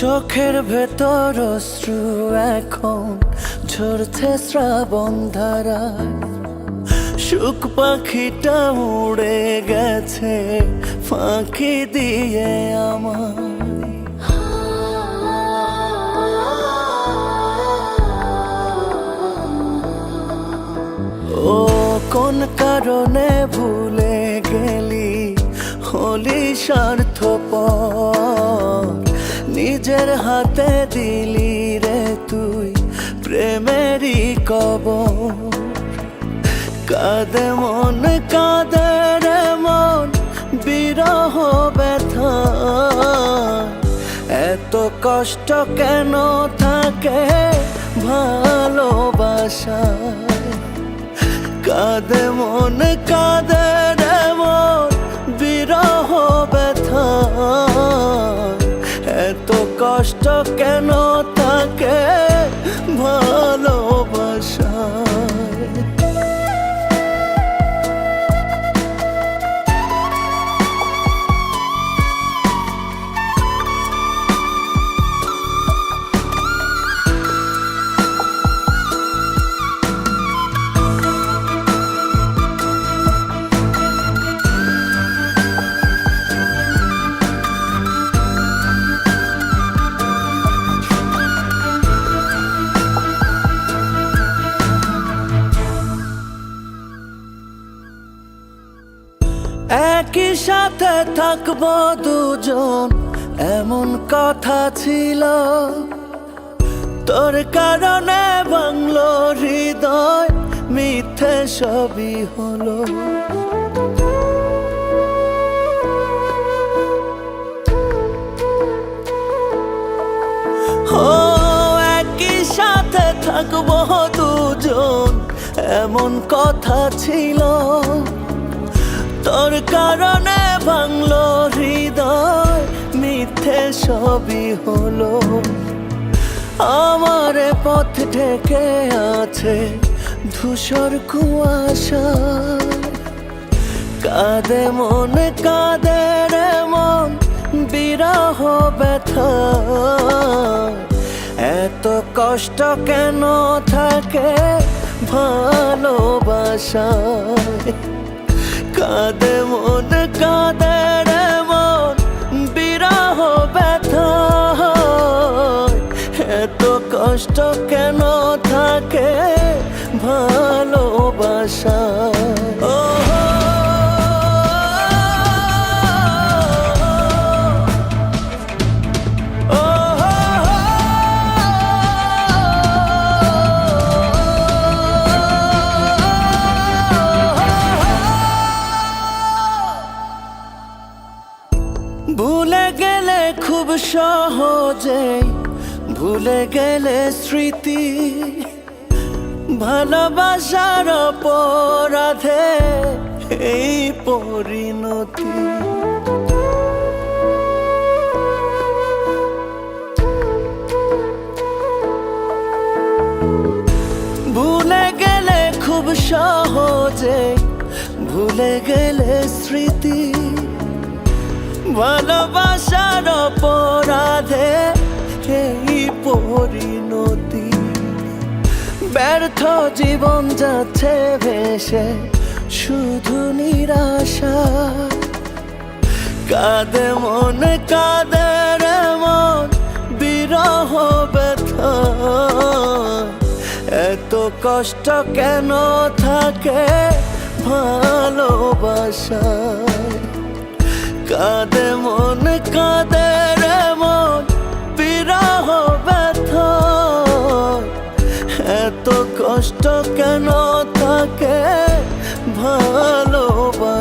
চোখের ভেতর অশ্রু এখন ঝরছে শ্রাবণ ধারায়। সুখ পাখিটা উড়ে গেছে ফাঁকি দিয়ে আমার ও, কোন কারণে ভুলে গেলি? হলি স্বার্থপর নিজের হাতে দিলি রে তুই প্রেমেরই কব কাঁদে মন, কাঁদে রে মন, বিরহ ব্যথা। এত কষ্ট কেন থাকে ভালোবাসায়? কাঁদে মন, কাঁদে একই সাথে থাকব দুজন, এমন কথা ছিল। তোর কারণে বাংলো হৃদয়, মিথ্যে সবই হলো। একই সাথে থাকব দুজন, এমন কথা ছিল। তোর কারণে ভাঙলো হৃদয়, মিথ্যে সবই হলো। আমার পথ ঢেকে আছে ধূসর কুয়াশা। কাঁদে মন, কাঁদে রে মন, বিরহ ব্যথা। এত কষ্ট কেন থাকে ভালোবাসায় কাঁদে মন কাঁদে রে মন। বিরহ ব্যথা এত কষ্ট কেন থাকে? ভালোবাসা ভুলে গেলে খুব সহজে, ভুলে গেলে স্মৃতি, ভালোবাসার অপরাধে এই পরিণতি। ভুলে গেলে খুব সহজে, ভুলে গেলে স্মৃতি ভালোবাসার অপরাধে এই পরিণতি। ব্যর্থ জীবন যাচ্ছে ভেসে, শুধু নিরাশা। কাঁদে মন কাঁদে মন, বিরহ এত কষ্ট কেন থাকে ভালোবাসায় কাঁদে মন কাঁদে রে মন বিরহ ব্যথ। এত কষ্ট কেন তাকে ভালোবাসায়?